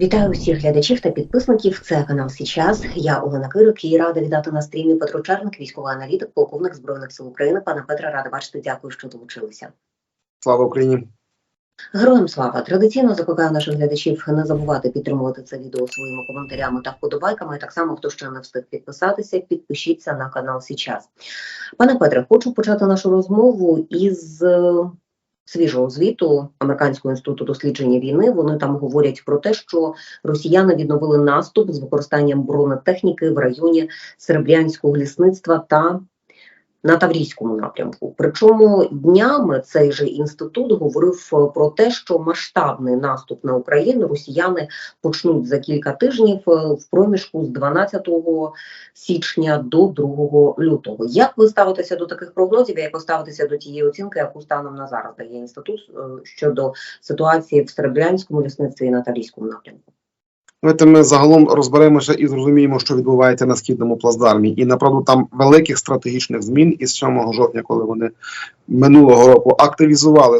Вітаю всіх глядачів та підписників. Це канал Січас. Я Олена Кирик і рада вітати на стрімі Петро Черник, військовий аналітик, полковник збройних сил України. Пане Петре, рада бачити. Дякую, що долучилися. Слава Україні! Героям слава традиційно закликаю наших глядачів не забувати підтримувати це відео своїми коментарями та вподобайками. Так само, хто ще не встиг підписатися, підпишіться на канал Січас. Пане Петре, хочу почати нашу розмову із е, свіжого звіту Американського інституту дослідження війни. Вони там говорять про те, що росіяни відновили наступ з використанням бронетехніки в районі Серебрянського лісництва та на Таврійському напрямку. Причому днями цей же інститут говорив е, про те, що масштабний наступ на Україну росіяни почнуть за кілька тижнів е, в проміжку з 12 січня до 2 лютого. Як ви ставитеся до таких прогнозів? Як ви ставитеся до тієї оцінки, яку станом на зараз дає інститут е, щодо ситуації в Серебрянському лісництві і на Таврійському напрямку? Давайте ми загалом розберемося і зрозуміємо, що відбувається на східному плацдармі. І направду там великих стратегічних змін із 7 жовтня, коли вони минулого року активізували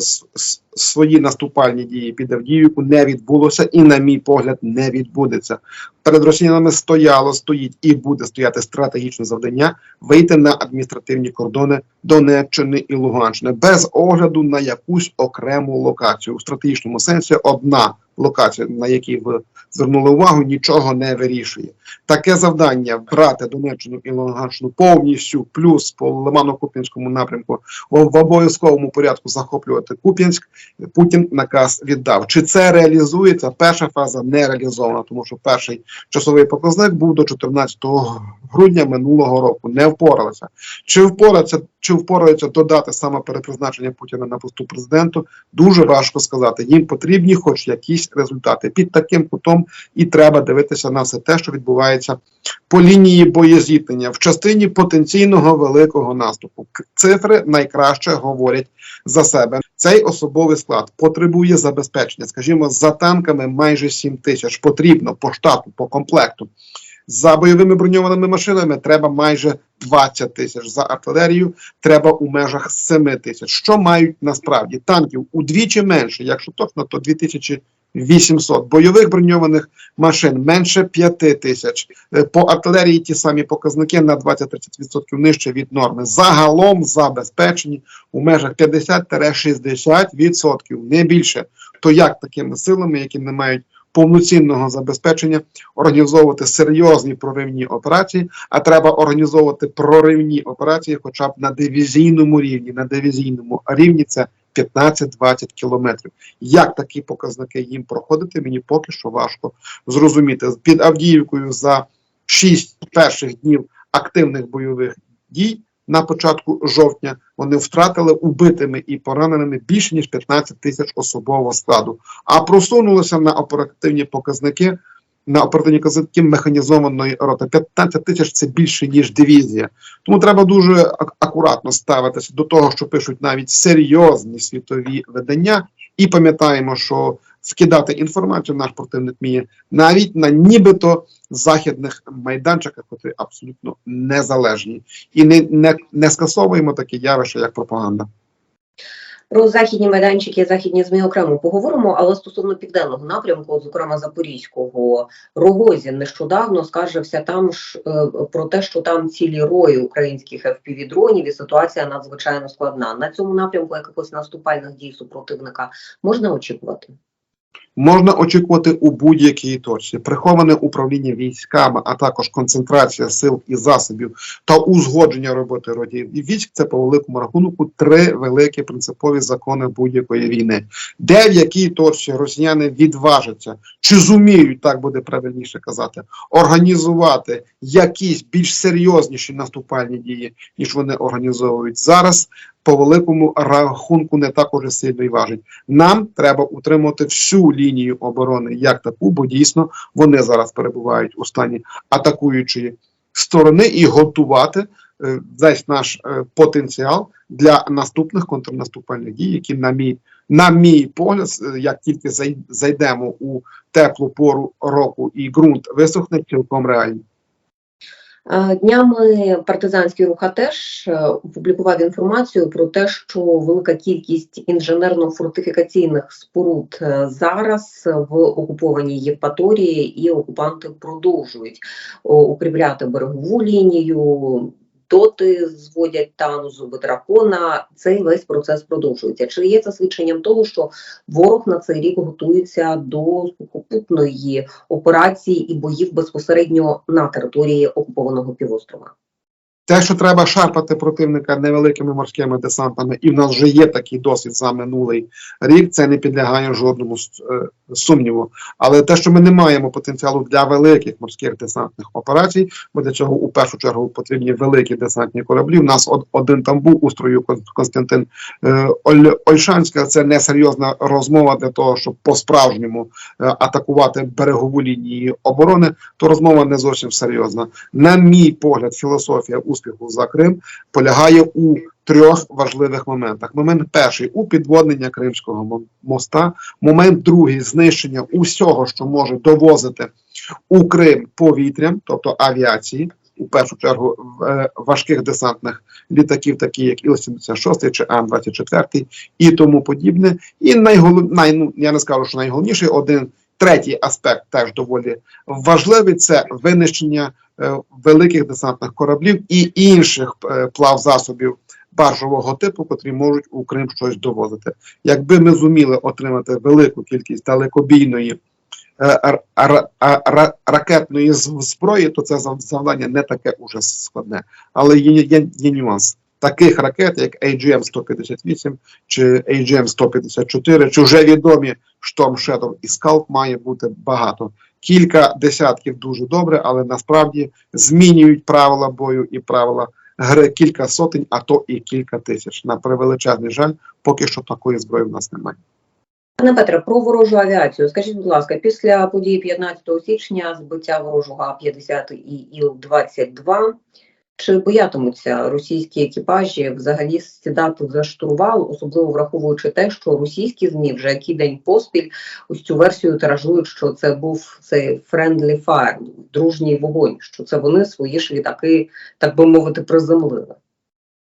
свої наступальні дії під Авдіївку, не відбулося і, на мій погляд, не відбудеться. Перед росіянами стояло, стоїть і буде стояти стратегічне завдання вийти на адміністративні кордони Донеччини і Луганщини без огляду на якусь окрему локацію. У стратегічному сенсі одна локація, на якій ви звернули увагу, нічого не вирішує. Таке завдання брати Донеччину і Луганщину повністю, плюс по Лимано-Куп'янському напрямку в обов'язковому порядку захоплювати Куп'янськ. Путін наказ віддав. Чи це реалізується? Перша фаза не реалізована, тому що перший часовий показник був до 14 грудня минулого року. Не впоралися. Чи впораться, чи впораються додати саме перепризначення Путіна на посту президенту? Дуже важко сказати. Їм потрібні хоч якісь результати. Під таким кутом і треба дивитися на все те, що відбувається по лінії боєзіткнення в частині потенційного великого наступу. Цифри найкраще говорять за себе. Цей особовий склад потребує забезпечення, скажімо, за танками майже 7 тисяч. Потрібно по штату, по комплекту. За бойовими броньованими машинами треба майже 20 тисяч. За артилерію треба у межах 7 тисяч. Що мають насправді танків удвічі менше, якщо точно, то 2800. Бойових броньованих машин менше 5 тисяч. Е, По артилерії ті самі показники на 20-30% нижче від норми. Загалом забезпечені у межах 50-60%, не більше. То як такими силами, які не мають повноцінного забезпечення, організовувати серйозні проривні операції, а треба організовувати проривні операції, хоча б на дивізійному рівні. На дивізійному рівні це 15-20 кілометрів. Як такі показники їм проходити, мені поки що важко зрозуміти. Під Авдіївкою за 6 перших днів активних бойових дій на початку жовтня вони втратили убитими і пораненими більше ніж 15 тисяч особового складу, а просунулися на оперативні показники. На оперативні показники механізованої роти 15 тисяч це більше ніж дивізія. Тому треба дуже акуратно ставитися до того, що пишуть навіть серйозні світові видання, і пам'ятаємо, що вкидати інформацію наш противник вміє навіть на нібито західних майданчиках, які абсолютно незалежні, і не, не, не скасовуємо такі явища, як пропаганда. Про західні майданчики, західні змі окремо поговоримо, але стосовно південного напрямку, зокрема Запорізького, Рогозін нещодавно скаржився там ж е, про те, що там цілі рої українських fpv дронів і ситуація надзвичайно складна. На цьому напрямку якихось наступальних дій супротивника можна очікувати. Можна очікувати у будь-якій точці приховане управління військами, а також концентрація сил і засобів та узгодження роботи родів і військ. Це по великому рахунку три великі принципові закони будь-якої війни, де в якій точці росіяни відважаться чи зуміють, так буде правильніше казати, організувати якісь більш серйозніші наступальні дії, ніж вони організовують зараз. По великому рахунку не так уже сильно й важить. Нам треба утримувати всю лінію оборони як таку, бо дійсно вони зараз перебувають у стані атакуючої сторони і готувати е, весь наш е, потенціал для наступних контрнаступальних дій, які на мій на мій погляд, е, як тільки зай- зайдемо у теплу пору року і ґрунт висохне, цілком реальні. Е, Днями партизанський рух теж опублікував інформацію про те, що велика кількість інженерно-фортифікаційних споруд е, зараз в окупованій Євпаторії, і окупанти продовжують укріпляти берегову лінію. Доти зводять там зуби дракона. Цей весь процес продовжується. Чи є це свідченням того, що ворог на цей рік готується до сухопутної операції і боїв безпосередньо на території окупованого півострова? Те, що треба шарпати противника невеликими морськими десантами, і в нас вже є такий досвід за минулий рік, це не підлягає жодному е, сумніву. Але те, що ми не маємо потенціалу для великих морських десантних операцій, бо для цього у першу чергу потрібні великі десантні кораблі. У нас один там був у строю Кон- Константин е, Оль, Ольшанська. Це несерйозна розмова для того, щоб по-справжньому е, атакувати берегову лінії оборони. То розмова не зовсім серйозна. На мій погляд, філософія успіху за Крим полягає у трьох важливих моментах. Момент перший у підводнення Кримського мо- моста. Момент другий знищення усього, що може довозити у Крим повітрям, тобто авіації. У першу чергу е, важких десантних літаків, такі як Іл-76 чи Ан-24 і тому подібне. І найголов... най... ну, я не скажу, що найголовніший один третій аспект теж доволі важливий це винищення е, великих десантних кораблів і інших е, плавзасобів баржового типу, котрі можуть у Крим щось довозити. Якби ми зуміли отримати велику кількість далекобійної е, ракетної зброї, то це завдання не таке уже складне. Але є, є, є нюанс. Таких ракет, як AGM-158 чи AGM-154, чи вже відомі Storm Shadow і Scalp, має бути багато. Кілька десятків дуже добре, але насправді змінюють правила бою і правила гри кілька сотень, а то і кілька тисяч. На превеличезний жаль, поки що такої зброї в нас немає. Пане Петре, про ворожу авіацію. Скажіть, будь ласка, після події 15 січня збиття ворожого А-50 і Іл-22, чи боятимуться російські екіпажі взагалі сідати за штурвал, особливо враховуючи те, що російські ЗМІ вже який день поспіль ось цю версію тиражують, що це був цей friendly fire, дружній вогонь, що це вони свої ж літаки, так би мовити, приземлили.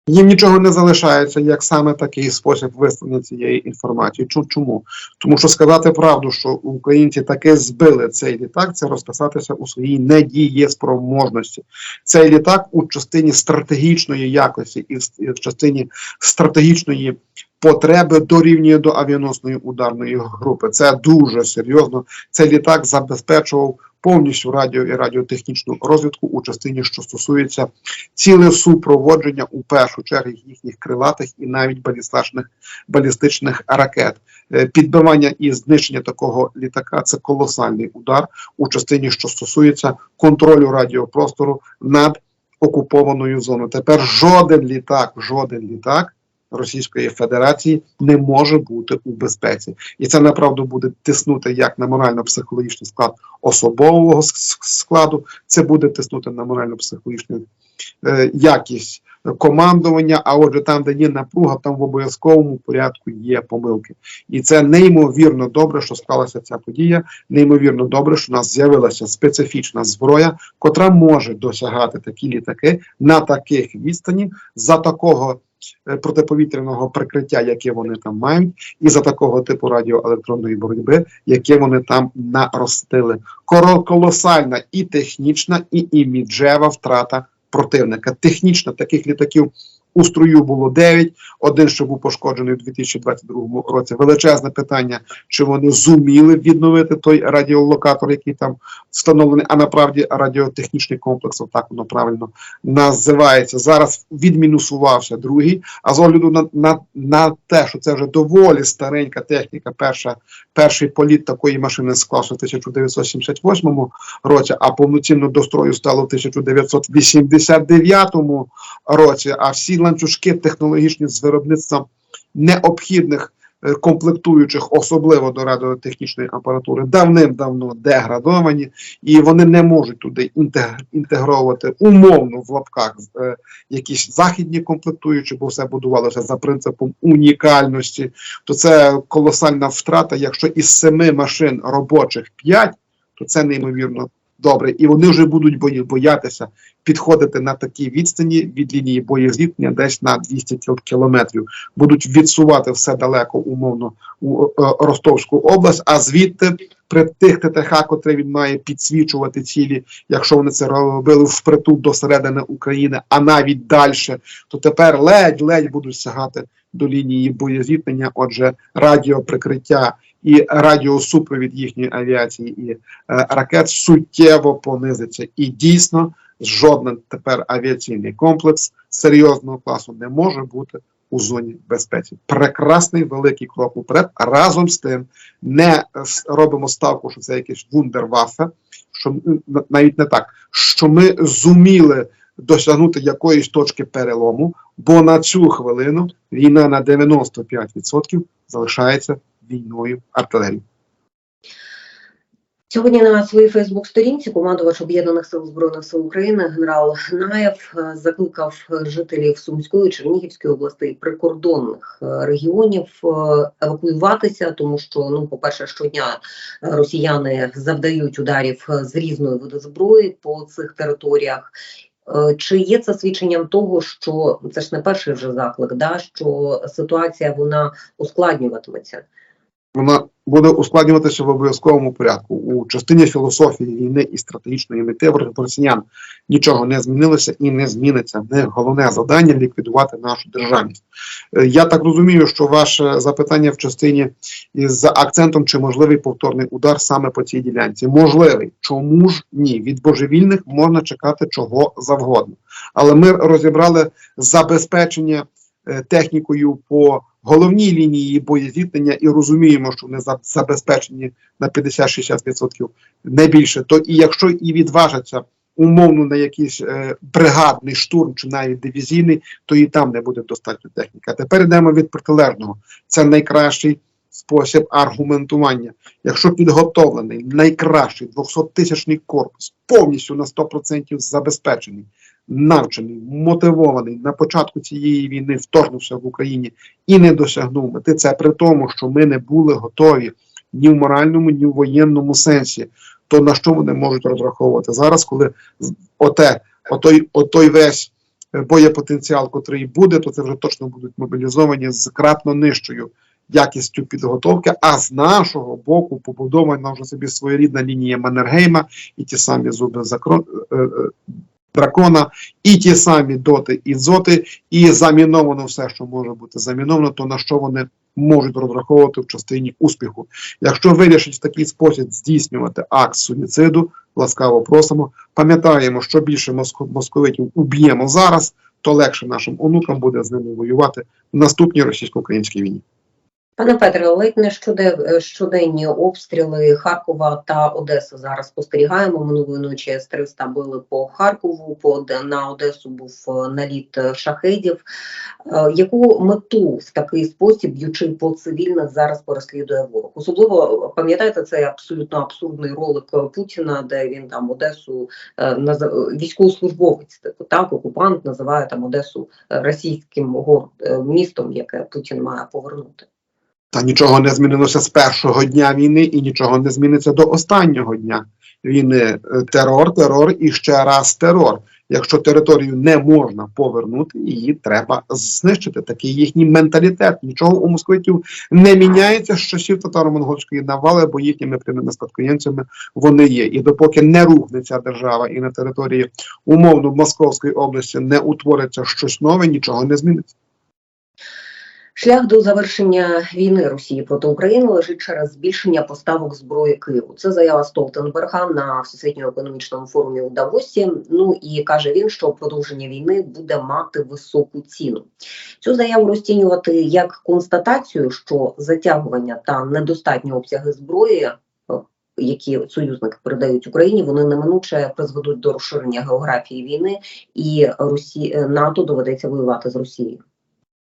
Їм нічого не залишається, як саме такий спосіб виставлення цієї інформації. Чому? Тому що сказати правду, що українці таки збили цей літак, це розписатися у своїй недієспроможності. Цей літак у частині стратегічної якості і в частині стратегічної потреби дорівнює до авіаносної ударної групи. Це дуже серйозно. Цей літак забезпечував повністю радіо і радіотехнічну розвідку у частині, що стосується ціле супроводження у першу чергу їхніх крилатих і навіть балістичних, балістичних ракет. Е, Підбивання і знищення такого літака це колосальний удар у частині, що стосується контролю радіопростору над окупованою зоною. Тепер жоден літак, жоден літак. Російської Федерації не може бути у безпеці, і це направду буде тиснути як на морально-психологічний склад особового складу, це буде тиснути на морально-психологічну е, якість командування. А отже, там, де є напруга, там в обов'язковому порядку є помилки. І це неймовірно добре, що склалася ця подія. Неймовірно добре, що у нас з'явилася специфічна зброя, котра може досягати такі літаки на таких відстані за такого. Е, Протиповітряного прикриття, яке вони там мають, і за такого типу радіоелектронної боротьби, яке вони там наростили. Колосальна і технічна, і іміджева втрата противника. Технічно таких літаків у строю було 9, один, що був пошкоджений у 2022 році. Величезне питання, чи вони зуміли відновити той радіолокатор, який там встановлений, а направді радіотехнічний комплекс, так воно правильно називається. Зараз відмінусувався другий. А з огляду на, на, на те, що це вже доволі старенька техніка, перша, перший політ такої машини склався в 1978 році, а повноцінно до строю стало в 1989 році. А всі ланцюжки технологічні з виробництва необхідних е, комплектуючих, особливо до радіотехнічної апаратури, давним-давно деградовані, і вони не можуть туди інтег- інтегровувати умовно в лапках е, якісь західні комплектуючі, бо все будувалося за принципом унікальності. То це колосальна втрата. Якщо із семи машин робочих п'ять, то це неймовірно Добре, і вони вже будуть боятися підходити на такі відстані від лінії боєзіткнення десь на 200 кілометрів. Будуть відсувати все далеко, умовно, у е, Ростовську область, а звідти при тих ТТХ, котрі він має підсвічувати цілі, якщо вони це робили впритул до середини України, а навіть далі, то тепер ледь-ледь будуть сягати до лінії боєзіткнення. Отже, радіоприкриття і радіосупровід їхньої авіації і е, ракет суттєво понизиться. І дійсно жоден тепер авіаційний комплекс серйозного класу не може бути у зоні безпеки. Прекрасний великий крок уперед. Разом з тим не робимо ставку, що це якесь вундервафе, що навіть не так, що ми зуміли досягнути якоїсь точки перелому, бо на цю хвилину війна на 95% залишається війною артилерії. Сьогодні на своїй Фейсбук-сторінці командувач Об'єднаних сил збройних сил України генерал Наєв закликав жителів Сумської, Чернігівської областей прикордонних е, регіонів е, евакуюватися, тому що ну, по-перше, щодня е, росіяни завдають ударів е, з різної види зброї по цих територіях. Е, Чи є це свідченням того, що це ж не перший вже заклик, да що ситуація вона ускладнюватиметься? Вона буде ускладнюватися в обов'язковому порядку. У частині філософії війни і стратегічної мети росіян нічого не змінилося і не зміниться. Них головне завдання ліквідувати нашу державність. Е, Я так розумію, що ваше запитання в частині із акцентом, чи можливий повторний удар саме по цій ділянці. Можливий. Чому ж ні? Від божевільних можна чекати чого завгодно. Але ми розібрали забезпечення е, технікою по головній лінії боєзіткнення і розуміємо, що вони забезпечені на 50-60% не більше. То і якщо і відважаться умовно на якийсь е, бригадний штурм чи навіть дивізійний, то і там не буде достатньо техніки. Тепер йдемо від протилежного. Це найкращий спосіб аргументування. Якщо підготовлений найкращий 200-тисячний корпус, повністю на 100% забезпечений, навчений, мотивований на початку цієї війни, вторгнувся в Україні і не досягнув мети, це при тому, що ми не були готові ні в моральному, ні в воєнному сенсі. То на що вони можуть розраховувати зараз, коли оте, отой, отой весь е, боєпотенціал, котрий буде, то це вже точно будуть мобілізовані з кратно нижчою якістю підготовки. А з нашого боку побудована вже собі своєрідна лінія Маннергейма і ті самі зуби закро... дракона, і ті самі доти і дзоти, і заміновано все, що може бути заміновано, то на що вони можуть розраховувати в частині успіху. Якщо вирішить в такий спосіб здійснювати акт суїциду, ласкаво просимо. Пам'ятаємо, що більше моско- московитів уб'ємо зараз, то легше нашим онукам буде з ними воювати в наступній російсько-українській війні. Пане Петре, ледь не щоде, щоденні обстріли Харкова та Одеси зараз спостерігаємо. Минулої ночі С-300 били по Харкову, по на Одесу був е, наліт е, шахедів. Е, Яку мету в такий спосіб, б'ючи по цивільних, зараз переслідує ворог? Особливо пам'ятаєте цей абсолютно абсурдний ролик Путіна, де він там Одесу е, військовослужбовець, типу, так окупант називає там Одесу російським містом, яке Путін має повернути. Та нічого не змінилося з першого дня війни і нічого не зміниться до останнього дня війни. Е, Терор, терор і ще раз терор. Якщо територію не можна повернути, її треба знищити. Такий їхній менталітет. Нічого у москвитів не міняється з часів татаро-монгольської навали, бо їхніми прямими спадкоємцями вони є. І допоки не рухне ця держава і на території умовно Московської області не утвориться щось нове, нічого не зміниться. Шлях до завершення війни Росії проти України лежить через збільшення поставок зброї Києву. Це заява Столтенберга на всесвітньому економічному форумі у Давосі. Ну і каже він, що продовження війни буде мати високу ціну. Цю заяву розцінювати як констатацію, що затягування та недостатні обсяги зброї. е, Які союзники передають Україні, вони неминуче призведуть до розширення географії війни, і Росі... е, НАТО доведеться воювати з Росією.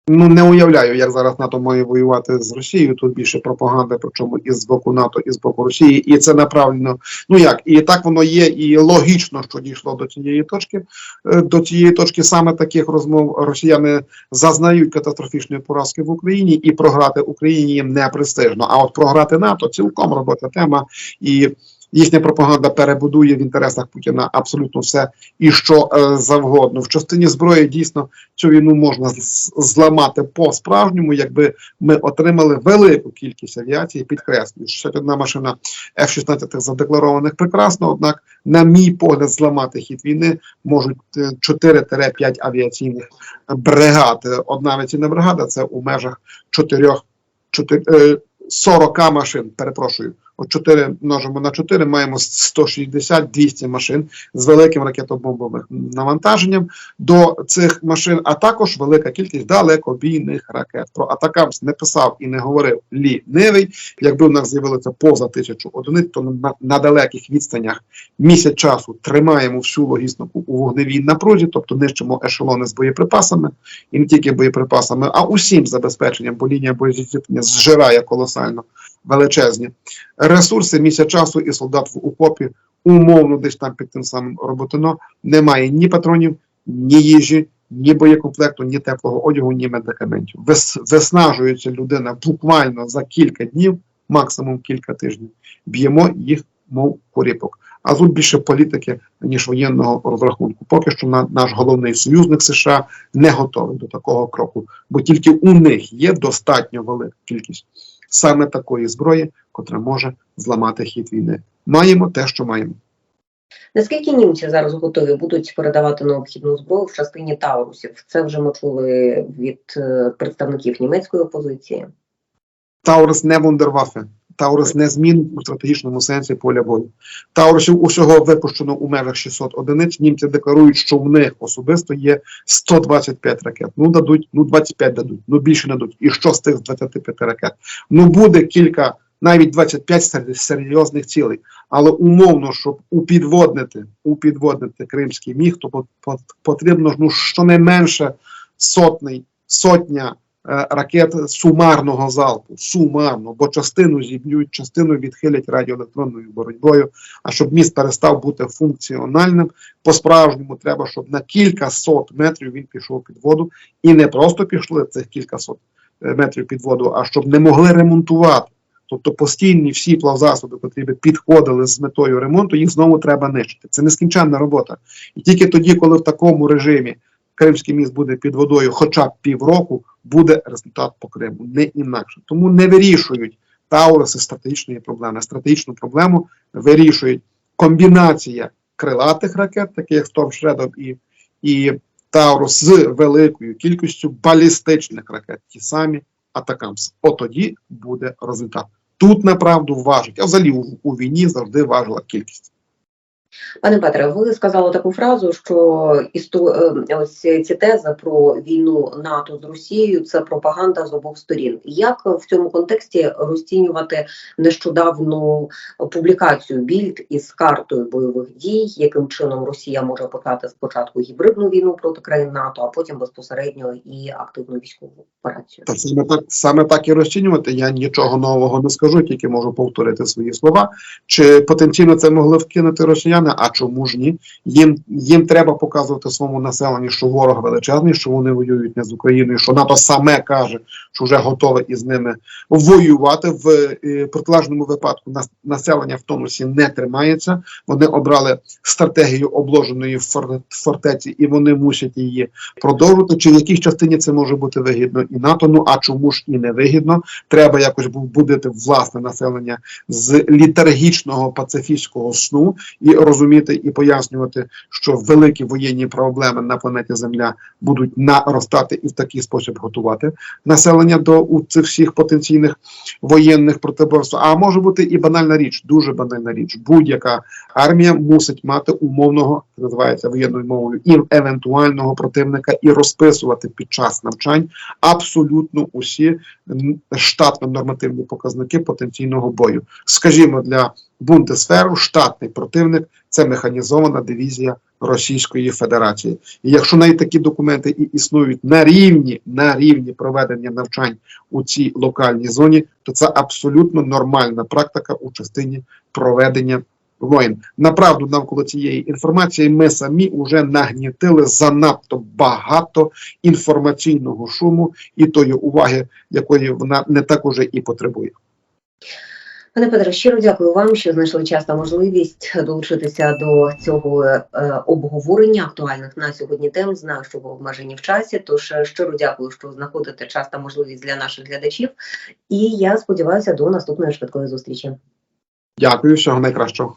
Ну не уявляю, як зараз НАТО має воювати з Росією. Тут більше пропаганди, причому і з боку НАТО, і з боку Росії, і це направлено. Ну як і так воно є, і логічно, що дійшло до цієї точки. Е, До цієї точки саме таких розмов росіяни зазнають катастрофічної поразки в Україні, і програти Україні їм не престижно. А от програти НАТО цілком робоча тема, і Їхня пропаганда перебудує в інтересах Путіна абсолютно все і що е, завгодно. В частині зброї дійсно цю війну можна зламати по-справжньому, якби ми отримали велику кількість авіації. Підкреслюю, що одна машина F-16 задекларованих прекрасно. Однак, на мій погляд, зламати хід війни можуть е, 4-5 авіаційних бригад. Е, Одна авіаційна бригада це у межах 4, 4 е, 40 машин. Перепрошую. От 4 множимо на 4, маємо 160-200 машин з великим ракетобомбовим навантаженням до цих машин, а також велика кількість далекобійних ракет. Про Атакамс не писав і не говорив лінивий. Якби у нас з'явилося поза тисячу одиниць, то на, на далеких відстанях місяць часу тримаємо всю логістику у вогневій напрузі, тобто нищимо ешелони з боєприпасами і не тільки боєприпасами, а усім забезпеченням, бо лінія боєзіткнення зжирає колосально величезні ресурси місяць часу, і солдат в окопі умовно десь там під тим самим роботино немає ні патронів, ні їжі, ні боєкомплекту, ні теплого одягу, ні медикаментів. Вис, виснажується людина буквально за кілька днів, максимум кілька тижнів. Б'ємо їх, мов коріпок. А тут більше політики, ніж воєнного розрахунку. Поки що на, наш головний союзник США не готовий до такого кроку, бо тільки у них є достатньо велика кількість саме такої зброї, котра може зламати хід війни. Маємо те, що маємо. Наскільки німці зараз готові будуть передавати необхідну зброю в частині Таурусів? Це вже ми чули від е, представників німецької опозиції. Таурус не вундервафе. Таурус не змін у стратегічному сенсі поля бою. Таурусів усього випущено у межах 600 одиниць. Німці декларують, що в них особисто є 125 ракет. Ну дадуть, ну 25 дадуть, ну більше дадуть. І що з тих 25 ракет? Ну буде кілька, навіть 25 серед серйозних цілей. Але умовно, щоб упідводнити, упідводнити Кримський міг, то пот- пот- потрібно ну щонайменше сотний, сотня ракет сумарного залпу. Сумарно, бо частину зіб'ють, частину відхилять радіоелектронною боротьбою. А щоб міст перестав бути функціональним, по-справжньому треба, щоб на кілька сот метрів він пішов під воду. І не просто пішли цих кілька сот е, метрів під воду, а щоб не могли ремонтувати. Тобто постійні всі плавзасоби, би підходили з метою ремонту, їх знову треба нищити. Це нескінченна робота. І тільки тоді, коли в такому режимі Кримський міст буде під водою хоча б півроку, буде результат по Криму, не інакше. Тому не вирішують Тауруси стратегічної проблеми. Стратегічну проблему вирішують комбінація крилатих ракет, таких як Storm Shadow і, і Таурус, з великою кількістю балістичних ракет, ті самі Атакамс. От тоді буде результат. Тут направду важить, а взагалі у, у війні завжди важила кількість. Пане Петре, ви сказали таку фразу, що е, ось ці тези про війну НАТО з Росією це пропаганда з обох сторін. Як в цьому контексті розцінювати нещодавну публікацію більд із картою бойових дій, яким чином Росія може почати спочатку гібридну війну проти країн НАТО, а потім безпосередньо і активну військову операцію? Та саме так, саме так і розцінювати. Я нічого нового не скажу, тільки можу повторити свої слова. Чи потенційно це могли вкинути росіяни? А чому ж ні? Їм, їм треба показувати своєму населенню, що ворог величезний, що вони воюють не з Україною, що НАТО саме каже, що вже готове із ними воювати. В е, протилежному випадку нас, населення в тонусі не тримається. Вони обрали стратегію обложеної фор- фортеці, і вони мусять її продовжувати. Чи в якій частині це може бути вигідно і НАТО? Ну а чому ж і не вигідно? Треба якось бу- будити власне населення з літаргічного пацифістського сну і розуміти і пояснювати, що великі воєнні проблеми на планеті Земля будуть наростати і в такий спосіб готувати населення до у цих всіх потенційних воєнних протиборств. А може бути і банальна річ, дуже банальна річ. Будь-яка армія мусить мати умовного, називається воєнною мовою, і евентуального противника і розписувати під час навчань абсолютно усі штатно-нормативні показники потенційного бою. Скажімо, для Бундесферу штатний противник це механізована дивізія Російської Федерації. І якщо навіть такі документи і існують на рівні на рівні проведення навчань у цій локальній зоні, то це абсолютно нормальна практика у частині проведення воїн. Направду навколо цієї інформації ми самі вже нагнітили занадто багато інформаційного шуму і тої уваги, якої вона не так уже і потребує. Пане Петре, щиро дякую вам, що знайшли час та можливість долучитися до цього е, обговорення актуальних на сьогодні тем. Знаю, що ви обмежені в часі. Тож е, щиро дякую, що знаходите час та можливість для наших глядачів. І я сподіваюся до наступної швидкої зустрічі. Дякую, всього найкращого.